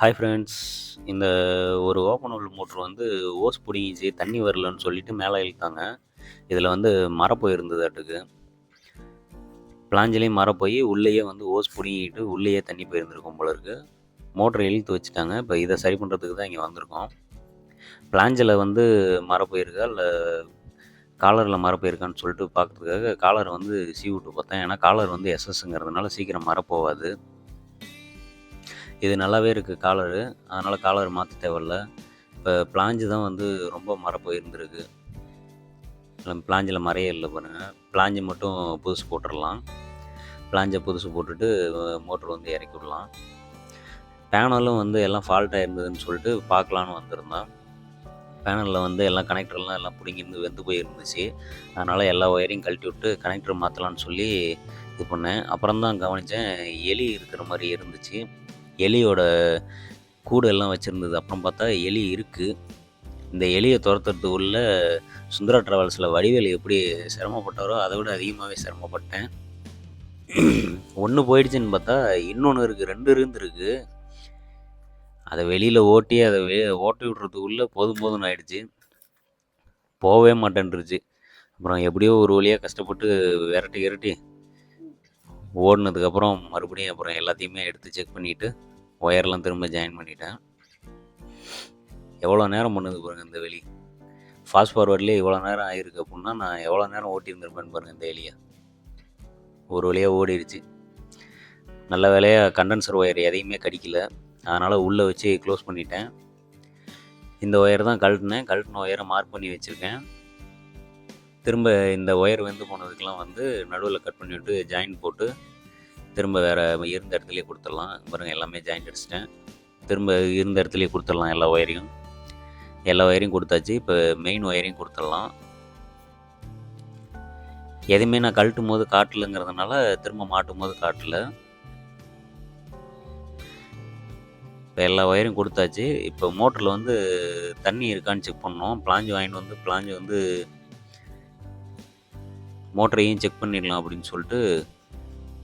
Hi friends இந்த ஒரு open hole motor வந்து ஓஸ் பிடிங்கிச்சு தண்ணி வரலன்னு சொல்லிட்டு மேலே இழுத்தாங்க. இதில் வந்து மரம் போயிருந்ததாட்டுக்கு பிளாஞ்சிலையும் மரம் போய் உள்ளேயே வந்து ஓஸ் பிடிங்கிட்டு உள்ளேயே தண்ணி போயிருந்துருக்கும் போல இருக்குது மோட்டரை இழுத்து வச்சுட்டாங்க. இப்போ இதை சரி பண்ணுறதுக்கு தான் இங்கே வந்திருக்கோம். பிளாஞ்சில் வந்து மரம் போயிருக்கா? இல்லை காலரில் மரம் போயிருக்கான்னு சொல்லிட்டு பார்க்குறதுக்காக காலர் வந்து சீ விட்டு பார்த்தேன். ஏன்னா காலர் வந்து எஸ்எஸ்ங்கிறதுனால சீக்கிரம் மரம் போகாது. இது நல்லாவே இருக்குது காலரு அதனால் காலர் மாற்ற தேவையில்ல. இப்போ பிளாஞ்சு தான் வந்து ரொம்ப மரம் போயிருந்துருக்கு. பிளாஞ்சில் மறையே இல்லை பாருங்கள் பிளாஞ்சு மட்டும் புதுசு போட்டுடலாம் பிளாஞ்சை புதுசு போட்டுட்டு மோட்ரு வந்து இறக்கி விடலாம். பேனலும் வந்து எல்லாம் ஃபால்ட்டாக இருந்ததுன்னு சொல்லிட்டு பார்க்கலான்னு வந்திருந்தோம். பேனலில் வந்து எல்லாம் கனெக்டர்லாம் எல்லாம் பிடிங்கிருந்து வெந்து போயிருந்துச்சு. அதனால் எல்லா ஒயரையும் கழட்டி விட்டு கனெக்டர் மாற்றலான்னு சொல்லி இது பண்ணேன். அப்புறம் தான் கவனித்தேன் எலி இருக்கிற மாதிரி இருந்துச்சு. எலியோட கூடு எல்லாம் வச்சுருந்தது. அப்புறம் பார்த்தா எலி இருக்குது இந்த எலியை துரத்துறதுக்குள்ள சுந்தரா ட்ராவல்ஸில் வடிவேலு எப்படி சிரமப்பட்டாரோ அதை விட அதிகமாகவே சிரமப்பட்டேன். ஒன்று போயிடுச்சுன்னு பார்த்தா இன்னொன்று இருக்குது ரெண்டு இருந்துருக்கு அதை வெளியில் ஓட்டி அதை வெ ஓட்டி விட்றதுக்குள்ளே போதும் போதும்னு ஆயிடுச்சு. போகவே மாட்டேன்ருச்சு அப்புறம் எப்படியோ ஒரு வழியாக கஷ்டப்பட்டு விரட்டி விரட்டி ஓடினதுக்கப்புறம் மறுபடியும் அப்புறம் எல்லாத்தையுமே எடுத்து செக் பண்ணிவிட்டு ஒயர்லாம் திரும்ப ஜாயின் பண்ணிட்டேன். எவ்வளோ நேரம் பண்ணுது பாருங்கள் இந்த வெளி. ஃபாஸ்ட் ஃபார்வர்ட்லேயே இவ்வளோ நேரம் ஆகிருக்கு அப்படின்னா நான் எவ்வளோ நேரம் ஓட்டியிருந்திருப்பேன்னு பாருங்கள் இந்த எலியை ஒரு வழியாக ஓடிடுச்சு நல்ல வேலையாக கண்டென்சர் ஒயர் எதையுமே கடிக்கல. அதனால் உள்ளே வச்சு க்ளோஸ் பண்ணிட்டேன். இந்த ஒயர் தான் கழட்டினேன். கழட்டின ஒயரை மார்க் பண்ணி வச்சுருக்கேன். திரும்ப இந்த ஒயர் வெந்து போனதுக்கெலாம் வந்து நடுவில் கட் பண்ணிவிட்டு ஜாயின் போட்டு திரும்ப வேறு இருந்த இடத்துலையே கொடுத்துடலாம். பாருங்கள் எல்லாமே ஜாயின் அடிச்சிட்டேன். திரும்ப இருந்த இடத்துலையே கொடுத்துடலாம் எல்லா ஒயரையும். எல்லா ஒயரையும் கொடுத்தாச்சு. இப்போ மெயின் ஒயரையும் கொடுத்துடலாம். எதுவுமே நான் கழட்டும் போது காட்டலைங்கிறதுனால திரும்ப மாட்டும் போது காட்டல. இப்போ எல்லா ஒயரையும் கொடுத்தாச்சு. இப்போ மோட்டரில் வந்து தண்ணி இருக்கான்னு செக் பண்ணோம். பிளாஞ்சு வாங்கிட்டு வந்து பிளாஞ்சு வந்து மோட்டரையும் செக் பண்ணிடலாம் அப்படின்னு சொல்லிட்டு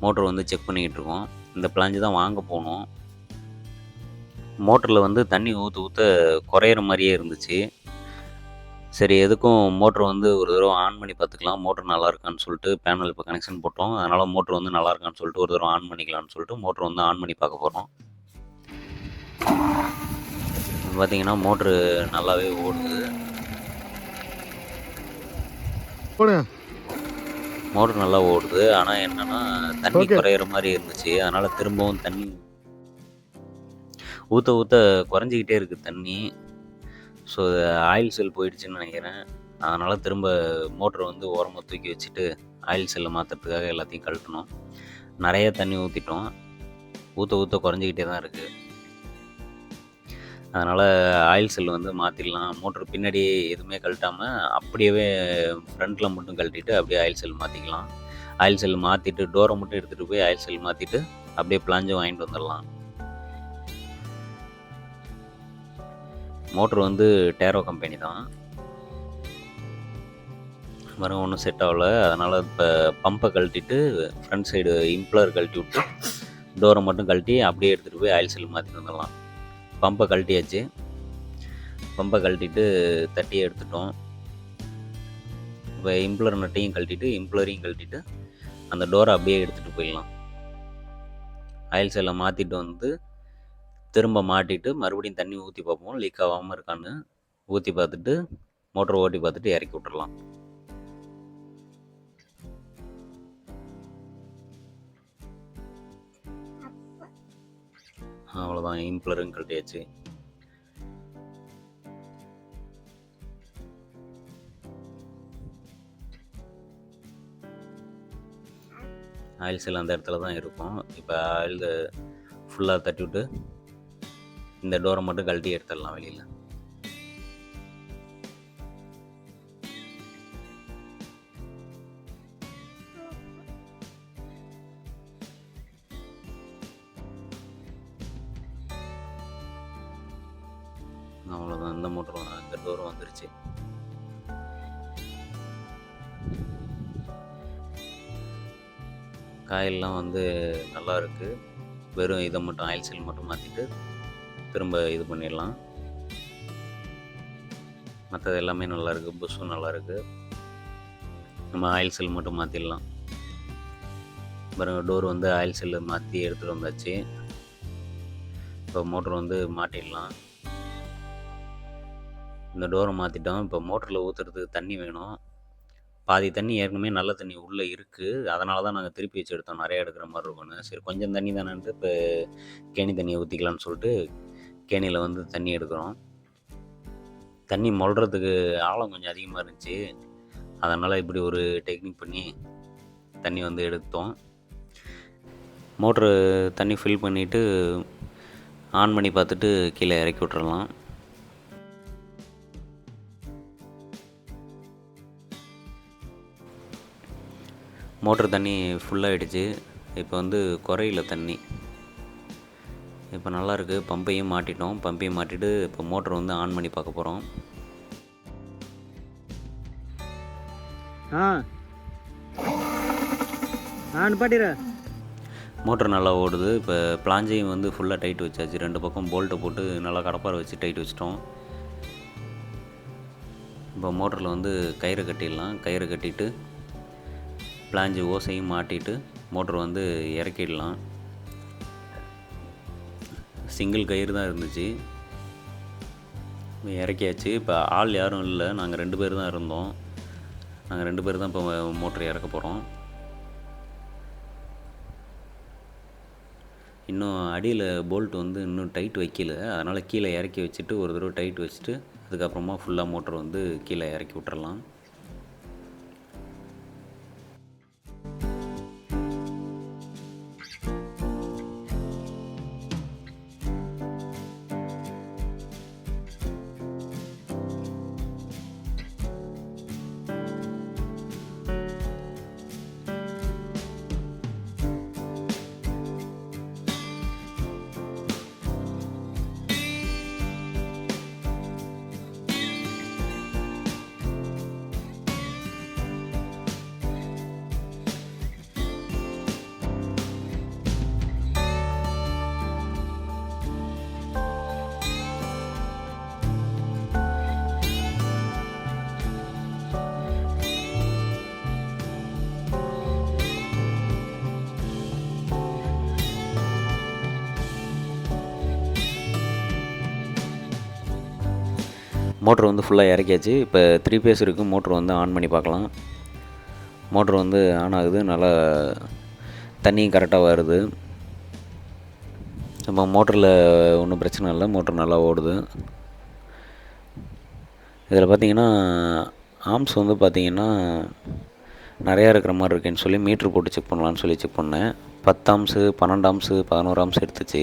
மோட்டர் வந்து செக் பண்ணிக்கிட்டு இருக்கோம். இந்த பிளாஞ்சு தான் வாங்க போனோம். மோட்டரில் வந்து தண்ணி ஊற்ற ஊற்ற குறையிற மாதிரியே இருந்துச்சு. சரி எதுக்கும் மோட்ரு வந்து ஒரு தடவை ஆன் பண்ணி பார்த்துக்கலாம். மோட்ரு நல்லா இருக்கான்னு சொல்லிட்டு பேனல் இப்போ கனெக்ஷன் போட்டோம். அதனால் மோட்ரு வந்து நல்லா இருக்கான்னு சொல்லிட்டு ஒரு தடவை ஆன் பண்ணிக்கலாம்னு சொல்லிட்டு மோட்ரு வந்து ஆன் பண்ணி பார்க்க போகிறோம் பார்த்தீங்கன்னா மோட்ரு நல்லாவே ஓடுது. மோட்டர் நல்லா ஓடுது. ஆனால் என்னன்னா தண்ணி. குறையிற மாதிரி இருந்துச்சு. அதனால் திரும்பவும் தண்ணி ஊற்ற ஊற்ற குறைஞ்சிக்கிட்டே இருக்குது தண்ணி. ஸோ ஆயில் செல் போயிடுச்சுன்னு நினைக்கிறேன். அதனால் திரும்ப மோட்டரை வந்து ஓரமாக தூக்கி வச்சுட்டு ஆயில் செல்லை மாற்றுறதுக்காக எல்லாத்தையும் கழட்டணும். நிறைய தண்ணி ஊற்றிட்டோம் ஊற்ற ஊற்ற குறைஞ்சிக்கிட்டே தான் இருக்குது அதனால் ஆயில் செல் வந்து மாற்றிடலாம் மோட்ரு பின்னாடி எதுவுமே கழட்டாமல் அப்படியே ஃப்ரண்ட்டில் மட்டும் கழட்டிட்டு அப்படியே ஆயில் செல் மாற்றிக்கலாம் ஆயில் செல் மாற்றிட்டு டோரை மட்டும் எடுத்துகிட்டு போய் ஆயில் செல் மாற்றிட்டு அப்படியே பிளாஞ்சும் வாங்கிட்டு வந்துடலாம் மோட்ரு வந்து டேரோ கம்பெனி தான். மரம் ஒன்றும் செட் ஆகல. அதனால் இப்போ பம்பை கழட்டிட்டு ஃப்ரண்ட் சைடு இம்ப்ளர் கழட்டி விட்டு டோரை மட்டும் கழட்டி அப்படியே எடுத்துகிட்டு போய் ஆயில் செல் மாற்றிட்டு வந்துடலாம் பம்பை கழட்டியாச்சு. பம்பை கழட்டிட்டு தட்டியை எடுத்துட்டோம். இப்போ இம்ப்ளர் நட்டையும் கழட்டிட்டு இம்ப்ளரையும் கழட்டிட்டு அந்த டோரை அப்படியே எடுத்துகிட்டு போயிடலாம். ஆயில் செல்லை மாற்றிட்டு வந்து திரும்ப மாட்டிட்டு மறுபடியும் தண்ணி ஊற்றி பார்ப்போம். லீக் ஆகாமல் இருக்கான்னு. ஊற்றி பார்த்துட்டு மோட்டர் ஓட்டி பார்த்துட்டு இறக்கி விட்டுறலாம். அவ்வளோதான் இம்ப்ளரும் கழட்டியாச்சு. ஆயில் செல் அந்த இடத்துல தான் இருக்கும். இப்போ ஆயில் ஃபுல்லாக தட்டி விட்டு இந்த டோரை மட்டும் கழட்டி எடுத்துடலாம் வெளியில். அவ்வளோதான் இந்த மோட்டரும் இந்த டோர் வந்துருச்சு. காயெல்லாம் வந்து நல்லா இருக்குது வெறும் இதை மட்டும் ஆயில் சீல் மட்டும் மாற்றிட்டு திரும்ப இது பண்ணிடலாம். மற்றது எல்லாமே நல்லாயிருக்கு புஷ்ஷும் நல்லாயிருக்கு நம்ம ஆயில் செல் மட்டும் மாற்றிடலாம் பாருங்க டோர் வந்து ஆயில் செல்லு மாற்றி எடுத்துகிட்டு வந்தாச்சு. இப்போ மோட்டர் வந்து மாட்டிடலாம். இந்த டோரை மாற்றிட்டோம் இப்போ மோட்டரில் ஊற்றுறதுக்கு தண்ணி வேணும். பாதி தண்ணி ஏற்கனவே நல்ல தண்ணி உள்ளே இருக்குது அதனால தான் நாங்கள் திருப்பி வச்சு எடுத்தோம். நிறையா எடுக்கிற மாதிரி இருக்கும்னு. சரி கொஞ்சம் தண்ணி தானேன்ட்டு இப்போ கேணி தண்ணியை ஊற்றிக்கலான்னு சொல்லிட்டு கேணியில் வந்து தண்ணி எடுக்கிறோம். தண்ணி மொழுறதுக்கு ஆழம் கொஞ்சம் அதிகமாக இருந்துச்சு. அதனால் இப்படி ஒரு டெக்னிக் பண்ணி தண்ணி வந்து எடுத்தோம். மோட்ரு தண்ணி ஃபில் பண்ணிவிட்டு ஆன் பண்ணி பார்த்துட்டு கீழே இறக்கி விட்றலாம் மோட்ரு தண்ணி ஃபுல்லாகிடுச்சு இப்போ வந்து குறையில தண்ணி. இப்போ நல்லாயிருக்கு. பம்பையும் மாட்டிட்டோம். பம்பையும் மாட்டிட்டு இப்போ மோட்ரு வந்து ஆன் பண்ணி பார்க்க போகிறோம் ஆ. மோட்ரு நல்லா ஓடுது. இப்போ பிளாஞ்சையும் வந்து ஃபுல்லாக டைட் வச்சாச்சு. ரெண்டு பக்கம் போல்ட்டை போட்டு நல்லா கடப்பாரை வச்சு டைட் வச்சிட்டோம். இப்போ மோட்டரில் வந்து கயிறு கட்டிடலாம். கயிறு கட்டிட்டு பிளாஞ்சு ஓசையும் மாட்டிட்டு மோட்ரு வந்து இறக்கிடலாம். சிங்கிள் கயிறு தான் இருந்துச்சு. இறக்கியாச்சு. இப்போ ஆள் யாரும் இல்லை. நாங்கள் ரெண்டு பேர் தான் இருந்தோம். நாங்கள் ரெண்டு பேர் தான் இப்போ மோட்ரு இறக்க போகிறோம் இன்னும் அடியில் போல்ட் வந்து இன்னும் டைட் வைக்கல. அதனால் கீழே இறக்கி வச்சுட்டு ஒரு தடவை டைட் வச்சுட்டு அதுக்கப்புறமா ஃபுல்லாக மோட்டர் வந்து கீழே இறக்கி விட்டுறலாம். மோட்ரு வந்து ஃபுல்லாக இறக்கியாச்சு. இப்போ த்ரீ பேஸ் இருக்குது மோட்ரு வந்து ஆன் பண்ணி பார்க்கலாம். மோட்ரு வந்து ஆன் ஆகுது. நல்லா தண்ணியும் கரெக்டாக வருது. நம்ம மோட்டரில் ஒன்றும் பிரச்சனை இல்லை. மோட்ரு நல்லா ஓடுது. இதில் பார்த்தீங்கன்னா ஆம்ஸ் வந்து பார்த்தீங்கன்னா நிறையா இருக்கிற மாதிரி இருக்குன்னு சொல்லி மீட்ரு போட்டு செக் பண்ணலான்னு சொல்லி செக் பண்ணேன். பத்து ஆம்ஸு பன்னெண்டு ஆம்ஸு பதினோரு ஆம்ஸ் எடுத்துச்சு.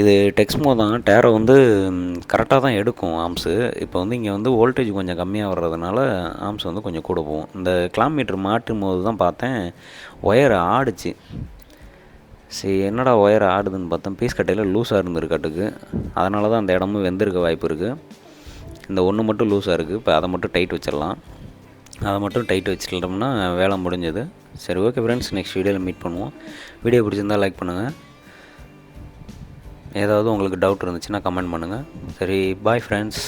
இது டெக்ஸ்மோ தான். டேரோ வந்து கரெக்டாக தான் எடுக்கும் ஆம்ஸு இப்போ வந்து இங்கே வந்து வோல்டேஜ் கொஞ்சம் கம்மியாக வர்றதுனால ஆம்ஸ் வந்து கொஞ்சம் கூட போகும். இந்த கிலோமீட்டர் மாட்டும் போது தான் பார்த்தேன் ஒயர் ஆடுச்சு. சரி என்னடா ஒயர் ஆடுதுன்னு பார்த்தேன். பீஸ் கட்டையில் லூஸாக இருந்திருக்காட்டுக்கு. அதனால தான் அந்த இடமும் வெந்திருக்க வாய்ப்பு இருக்குது இந்த ஒன்று மட்டும் லூஸாக இருக்குது இப்போ அதை மட்டும் டைட் வச்சிடலாம். அதை மட்டும் டைட் வச்சிட்டோம்னா வேலை முடிஞ்சது. சரி ஓகே ஃப்ரெண்ட்ஸ் நெக்ஸ்ட் வீடியோவில் மீட் பண்ணுவோம். வீடியோ பிடிச்சிருந்தால் லைக் பண்ணுங்கள் ஏதாவது உங்களுக்கு டவுட் இருந்துச்சுன்னா கமெண்ட் பண்ணுங்கள் சரி பாய் ஃப்ரெண்ட்ஸ்